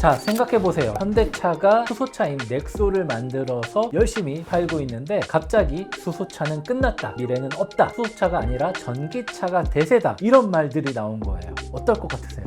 자 생각해보세요. 현대차가 수소차인 넥소를 만들어서 열심히 팔고 있는데 갑자기 수소차는 끝났다. 미래는 없다. 수소차가 아니라 전기차가 대세다. 이런 말들이 나온 거예요. 어떨 것 같으세요?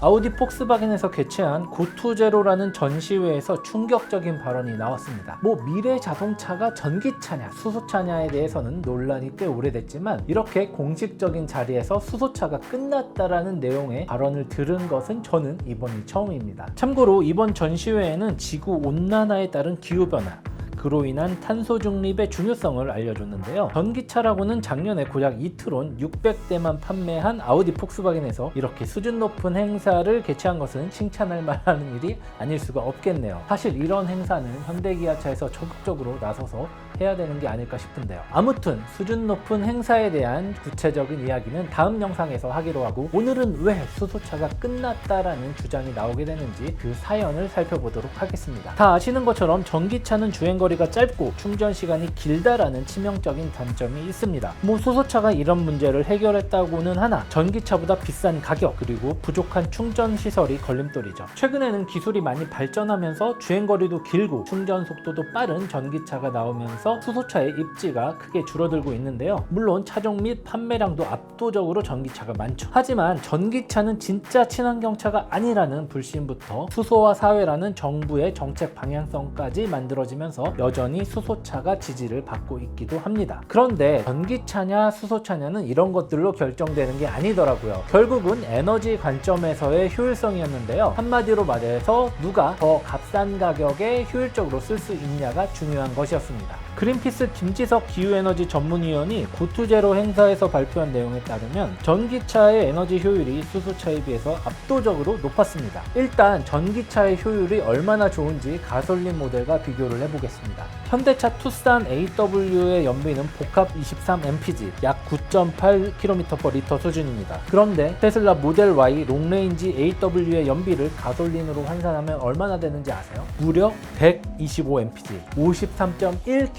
아우디 폭스바겐에서 개최한 고투제로라는 전시회에서 충격적인 발언이 나왔습니다. 뭐 미래 자동차가 전기차냐 수소차냐에 대해서는 논란이 꽤 오래됐지만 이렇게 공식적인 자리에서 수소차가 끝났다라는 내용의 발언을 들은 것은 저는 이번이 처음입니다. 참고로 이번 전시회에는 지구 온난화에 따른 기후 변화 그로 인한 탄소 중립의 중요성을 알려줬는데요. 전기차라고는 작년에 고작 이틀온 600대만 판매한 아우디 폭스바겐에서 이렇게 수준 높은 행사를 개최한 것은 칭찬할 만한 일이 아닐 수가 없겠네요. 사실 이런 행사는 현대기아차에서 적극적으로 나서서 해야 되는 게 아닐까 싶은데요. 아무튼 수준 높은 행사에 대한 구체적인 이야기는 다음 영상에서 하기로 하고 오늘은 왜 수소차가 끝났다라는 주장이 나오게 되는지 그 사연을 살펴보도록 하겠습니다. 다 아시는 것처럼 전기차는 주행거리가 짧고 충전 시간이 길다라는 치명적인 단점이 있습니다. 뭐 수소차가 이런 문제를 해결했다고는 하나 전기차보다 비싼 가격 그리고 부족한 충전 시설이 걸림돌이죠. 최근에는 기술이 많이 발전하면서 주행거리도 길고 충전 속도도 빠른 전기차가 나오면서 수소차의 입지가 크게 줄어들고 있는데요. 물론 차종 및 판매량도 압도적으로 전기차가 많죠. 하지만 전기차는 진짜 친환경차가 아니라는 불신부터 수소와 사회라는 정부의 정책 방향성까지 만들어지면서 여전히 수소차가 지지를 받고 있기도 합니다. 그런데 전기차냐 수소차냐는 이런 것들로 결정되는 게 아니더라고요. 결국은 에너지 관점에서의 효율성이었는데요. 한마디로 말해서 누가 더 값싼 가격에 효율적으로 쓸 수 있냐가 중요한 것이었습니다. 그린피스 김지석 기후에너지 전문위원이 고투제로 행사에서 발표한 내용에 따르면 전기차의 에너지 효율이 수소차에 비해서 압도적으로 높았습니다. 일단 전기차의 효율이 얼마나 좋은지 가솔린 모델과 비교를 해보겠습니다. 현대차 투싼 AW의 연비는 복합 23mpg 약 9.8km/l 수준입니다. 그런데 테슬라 모델 Y 롱레인지 AW의 연비를 가솔린으로 환산하면 얼마나 되는지 아세요? 무려 125mpg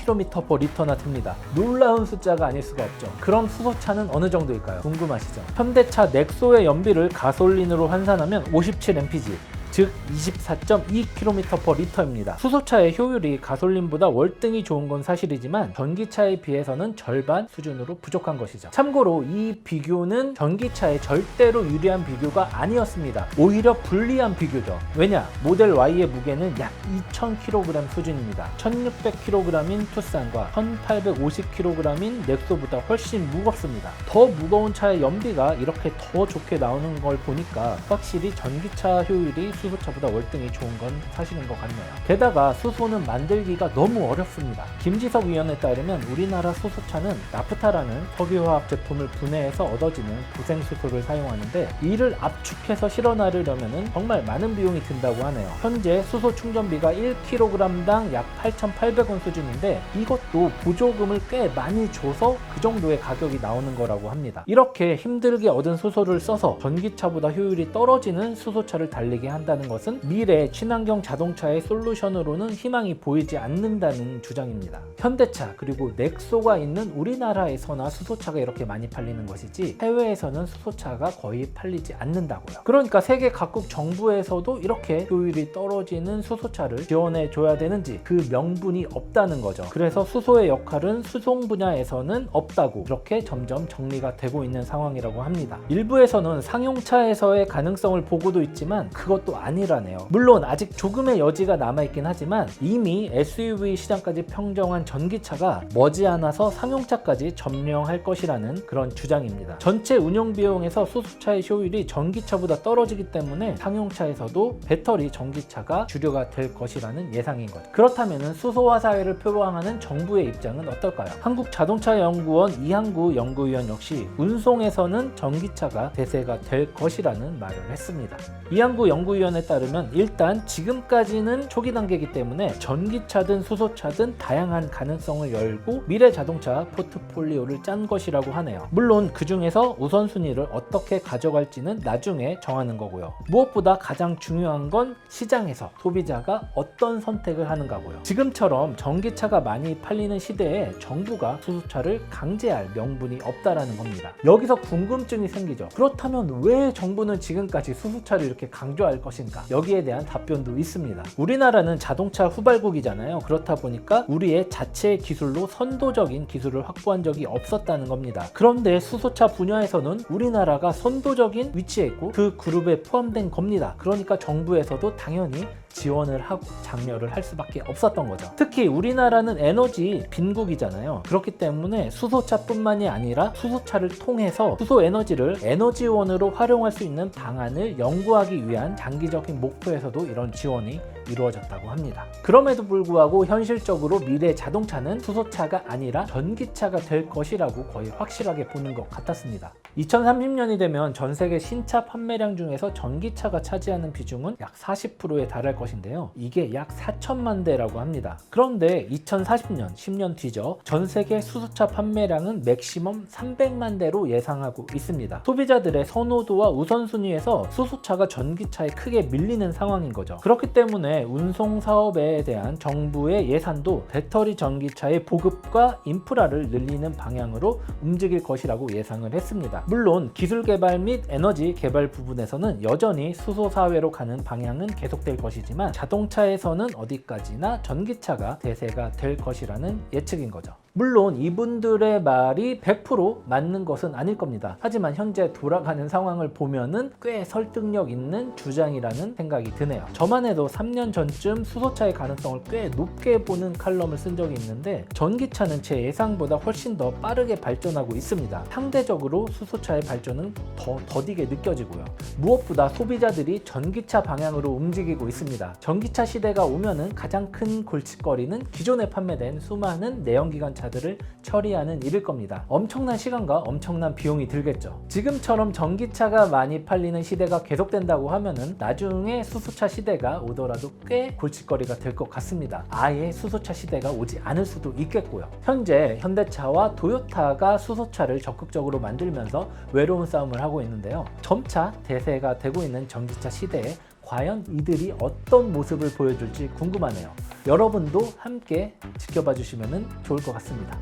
53.1km/l나 듭니다. 놀라운 숫자가 아닐 수가 없죠. 그럼 수소차는 어느 정도일까요? 궁금하시죠? 현대차 넥소의 연비를 가솔린으로 환산하면 57mpg 즉 24.2km/l입니다. 수소차의 효율이 가솔린보다 월등히 좋은 건 사실이지만 전기차에 비해서는 절반 수준으로 부족한 것이죠. 참고로 이 비교는 전기차에 절대로 유리한 비교가 아니었습니다. 오히려 불리한 비교죠. 왜냐? 모델 Y의 무게는 약 2,000kg 수준입니다. 1,600kg인 투싼과 1,850kg인 넥소보다 훨씬 무겁습니다. 더 무거운 차의 연비가 이렇게 더 좋게 나오는 걸 보니까 확실히 전기차 효율이 수소차보다 월등히 좋은 건 사실인 것 같네요. 게다가 수소는 만들기가 너무 어렵습니다. 김지석 위원에 따르면 우리나라 수소차는 나프타라는 석유화학 제품을 분해해서 얻어지는 부생수소를 사용하는데 이를 압축해서 실어나르려면 정말 많은 비용이 든다고 하네요. 현재 수소 충전비가 1kg당 약 8,800원 수준인데 이것도 보조금을 꽤 많이 줘서 그 정도의 가격이 나오는 거라고 합니다. 이렇게 힘들게 얻은 수소를 써서 전기차보다 효율이 떨어지는 수소차를 달리게 한다는 것은 미래 친환경 자동차의 솔루션으로는 희망이 보이지 않는다는 주장입니다. 현대차 그리고 넥소가 있는 우리나라에서나 수소차가 이렇게 많이 팔리는 것이지 해외에서는 수소차가 거의 팔리지 않는다고요. 그러니까 세계 각국 정부에서도 이렇게 효율이 떨어지는 수소차를 지원해 줘야 되는지 그 명분이 없다는 거죠. 그래서 수소의 역할은 수송 분야에서는 없다고 이렇게 점점 정리가 되고 있는 상황이라고 합니다. 일부에서는 상용차에서의 가능성을 보고도 있지만 그것도 아니라네요. 물론 아직 조금의 여지가 남아있긴 하지만 이미 SUV 시장까지 평정한 전기차가 머지않아서 상용차까지 점령할 것이라는 그런 주장입니다. 전체 운영 비용에서 수소차의 효율이 전기차보다 떨어지기 때문에 상용차에서도 배터리 전기차가 주류가 될 것이라는 예상인 것. 그렇다면 수소화 사회를 표방하는 정부의 입장은 어떨까요? 한국자동차연구원 이항구 연구위원 역시 운송에서는 전기차가 대세가 될 것이라는 말을 했습니다. 이항구 연구위원 의 의견에 따르면 일단 지금까지는 초기 단계이기 때문에 전기차든 수소차든 다양한 가능성을 열고 미래 자동차 포트폴리오를 짠 것이라고 하네요. 물론 그 중에서 우선순위를 어떻게 가져갈지는 나중에 정하는 거고요. 무엇보다 가장 중요한 건 시장에서 소비자가 어떤 선택을 하는가고요. 지금처럼 전기차가 많이 팔리는 시대에 정부가 수소차를 강제할 명분이 없다라는 겁니다. 여기서 궁금증이 생기죠. 그렇다면 왜 정부는 지금까지 수소차를 이렇게 강조할 것 인가? 여기에 대한 답변도 있습니다. 우리나라는 자동차 후발국이잖아요. 그렇다 보니까 우리의 자체 기술로 선도적인 기술을 확보한 적이 없었다는 겁니다. 그런데 수소차 분야에서는 우리나라가 선도적인 위치에 있고 그 그룹에 포함된 겁니다. 그러니까 정부에서도 당연히 지원을 하고 장려를 할 수밖에 없었던 거죠. 특히 우리나라는 에너지 빈국이잖아요. 그렇기 때문에 수소차뿐만이 아니라 수소차를 통해서 수소 에너지를 에너지원으로 활용할 수 있는 방안을 연구하기 위한 장기적인 목표에서도 이런 지원이 이루어졌다고 합니다. 그럼에도 불구하고 현실적으로 미래 자동차는 수소차가 아니라 전기차가 될 것이라고 거의 확실하게 보는 것 같았습니다. 2030년이 되면 전 세계 신차 판매량 중에서 전기차가 차지하는 비중은 약 40%에 달할 것인데요. 이게 약 4천만 대라고 합니다. 그런데 2040년, 10년 뒤죠. 전 세계 수소차 판매량은 맥시멈 300만 대로 예상하고 있습니다. 소비자들의 선호도와 우선순위에서 수소차가 전기차에 크게 밀리는 상황인 거죠. 그렇기 때문에 운송 사업에 대한 정부의 예산도 배터리 전기차의 보급과 인프라를 늘리는 방향으로 움직일 것이라고 예상을 했습니다. 물론 기술 개발 및 에너지 개발 부분에서는 여전히 수소 사회로 가는 방향은 계속될 것이지만 자동차에서는 어디까지나 전기차가 대세가 될 것이라는 예측인 거죠. 물론 이분들의 말이 100% 맞는 것은 아닐 겁니다. 하지만 현재 돌아가는 상황을 보면은 꽤 설득력 있는 주장이라는 생각이 드네요. 저만 해도 3년 전쯤 수소차의 가능성을 꽤 높게 보는 칼럼을 쓴 적이 있는데 전기차는 제 예상보다 훨씬 더 빠르게 발전하고 있습니다. 상대적으로 수소차의 발전은 더 더디게 느껴지고요. 무엇보다 소비자들이 전기차 방향으로 움직이고 있습니다. 전기차 시대가 오면은 가장 큰 골칫거리는 기존에 판매된 수많은 내연기관 차들을 처리하는 일일 겁니다. 엄청난 시간과 엄청난 비용이 들겠죠. 지금처럼 전기차가 많이 팔리는 시대가 계속된다고 하면은 나중에 수소차 시대가 오더라도 꽤 골칫거리가 될 것 같습니다. 아예 수소차 시대가 오지 않을 수도 있겠고요. 현재 현대차와 도요타가 수소차를 적극적으로 만들면서 외로운 싸움을 하고 있는데요. 점차 대세가 되고 있는 전기차 시대에 과연 이들이 어떤 모습을 보여줄지 궁금하네요. 여러분도 함께 지켜봐 주시면 좋을 것 같습니다.